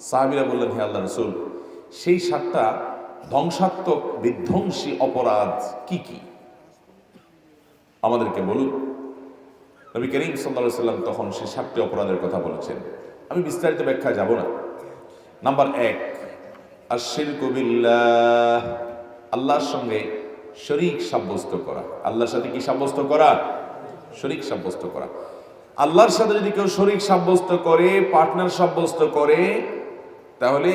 সাহাবিরা বললেন, হে আল্লাহ রসুল, সেই সাতটা ধ্বংসাত্মক, বিধ্বংসী অপরাধ কি কি? আমাদেরকে বলুন। নবী করিম সাল্লা সাল্লাম তখন সেই সাতটি অপরাধের কথা বলেছেন। আমি বিস্তারিত ব্যাখ্যা যাব না। নাম্বার এক আর শির কবিল্লাহ আল্লাহর সঙ্গে শরিক সাব্যস্ত করা। আল্লাহর সাথে কি সাব্যস্ত করা? শরিক সাব্যস্ত করা। আল্লাহর সাথে যদি কেউ শরিক সাব্যস্ত করে, পার্টনার সাব্যস্ত করে তাহলে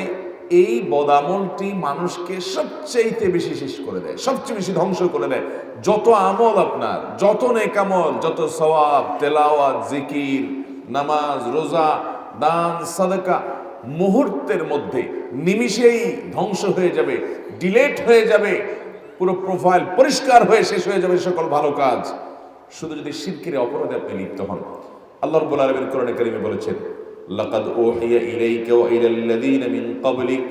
এই বদামলটি মানুষকে সবচেয়ে বেশি শেষ করে দেয়, সবচেয়ে বেশি ধ্বংস করে দেয়। যত আমল আপনার, যত নেকামল, যত সওয়াব, তেলাওয়াত, জিকির, নামাজ, রোজা, দান, সাদাকা, মুহূর্তের মধ্যে নিমিষেই ধ্বংস হয়ে যাবে, ডিলেট হয়ে যাবে, পুরো প্রোফাইল পরিষ্কার হয়ে শেষ হয়ে যাবে সকল ভালো কাজ। শুধু যদি শিরকিরে অপরাধে আপনি লিপ্ত হন। আল্লাহ রব্বুল আলামিন কোরআনে কারিমে বলেছেন ইলাইকা ওয়া ইলাল লাযীনা মিন ক্বাবলিক,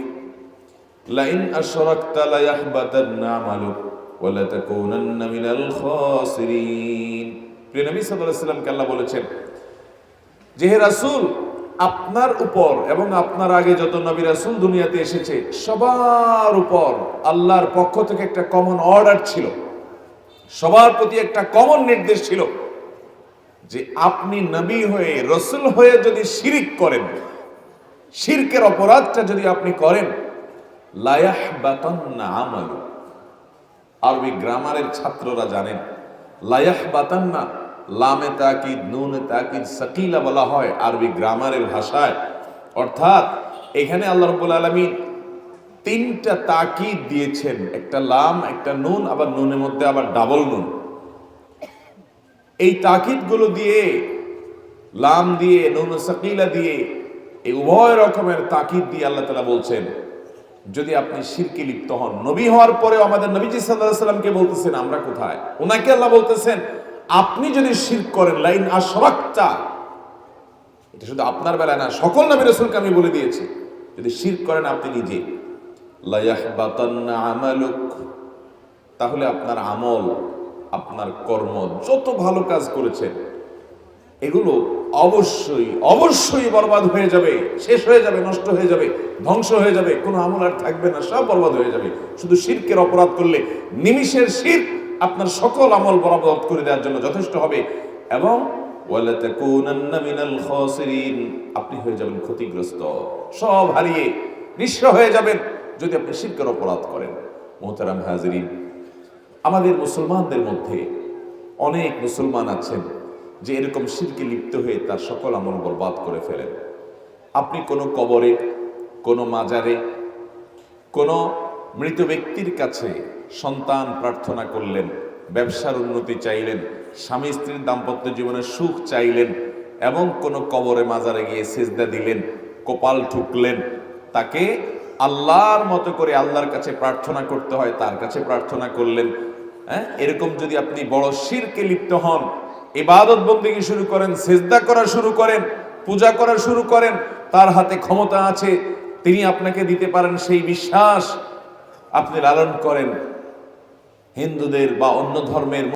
লাইন আশরাকতা লায়াহবাতান্না আমালুক ওয়া লাতাকুনান্না মিনাল খাসিরিন। প্রিয় নবী সাল্লাল্লাহু আলাইহি সাল্লামকে আল্লাহ বলেছেন, যে হে রাসূল, আপনার উপর এবং আপনার আগে যত নবী রাসূল দুনিয়াতে এসেছে, সবার উপর আল্লাহর পক্ষ থেকে একটা কমন অর্ডার ছিল। সবার প্রতি একটা কমন নির্দেশ ছিল। যে আপনি নবী হয়ে, রসুল হয়ে যদি শিরিক করেন, শিরকের অপরাধটা যদি আপনি করেন লায়াহ আরবি গ্রামারের ছাত্ররা জানেন লায়াহ বাতান্না লামে তাকিদ, নুনে তাকিদ, সাকিলা বলা হয় আরবি গ্রামারের ভাষায়। অর্থাৎ এখানে আল্লাহ রাব্বুল আলামিন তিনটা তাকিদ দিয়েছেন, একটা লাম, একটা নুন, আবার নুনের মধ্যে আবার ডাবল নুন। এই তাকিদগুলো দিয়ে, লাম দিয়ে, নুন সাকিলা দিয়ে, এই উভয় রকমের তাকিদ দিয়ে আল্লাহ তালা বলছেন, যদি আপনি শিরকে লিপ্ত হন, নবী হওয়ার পরে আমাদের নবীজি সাল্লাহ সাল্লামকে বলতেছেন, আমরা কোথায়? ওনাকে আল্লাহ বলতেছেন, আপনি যদি শির করেন, লাইন আসরাক্তা এটা শুধু আপনার বেলায় না, সকল নবী রসুলকে আমি বলে দিয়েছি, যদি শির করেন আপনি নিজে। লায়াহবাতান্না আমালুক। তাহলে আপনার আমল আপনার কর্ম যত ভালো কাজ করেছেন এগুলো অবশ্যই অবশ্যই বরবাদ হয়ে যাবে, শেষ হয়ে যাবে, নষ্ট হয়ে যাবে, ধ্বংস হয়ে যাবে, কোনো আমল আর থাকবে না, সব বরবাদ হয়ে যাবে। শুধু শিরকের অপরাধ করলে নিমিষের শির আপনার সকল আমল বরবাদ করে দেওয়ার জন্য যথেষ্ট হবে। এবং আপনি হয়ে যাবেন ক্ষতিগ্রস্ত, সব হারিয়ে নিঃস্ব হয়ে যাবেন যদি আপনি শিরকের অপরাধ করেন। মোহতারাম হাজিরিন আমাদের মুসলমানদের মধ্যে অনেক মুসলমান আছেন যে এরকম শিরকে লিপ্ত হয়ে তার সকল আমল বরবাদ করে ফেলেন। আপনি কোনো কবরে, কোনো মাজারে, কোনো মৃত ব্যক্তির কাছে সন্তান প্রার্থনা করলেন, ব্যবসার উন্নতি চাইলেন, স্বামী স্ত্রীর দাম্পত্য জীবনের সুখ চাইলেন এবং কোনো কবরে, মাজারে গিয়ে সেজদা দিলেন, কপাল ঠুকলেন, তাকে আল্লাহর মতো করে আল্লাহর কাছে প্রার্থনা করতে হয়, তার কাছে প্রার্থনা করলেন হ্যাঁ? এরকম যদি আপনি বড় শিরকে লিপ্ত হন, ইবাদত বন্দিকে শুরু করেন, সেজদা করা শুরু করেন, পূজা করা শুরু করেন, তার হাতে ক্ষমতা আছে, তিনি আপনাকে দিতে পারেন সেই বিশ্বাস। আপনি লালন করেন। হিন্দুদের বা অন্য ধর্মের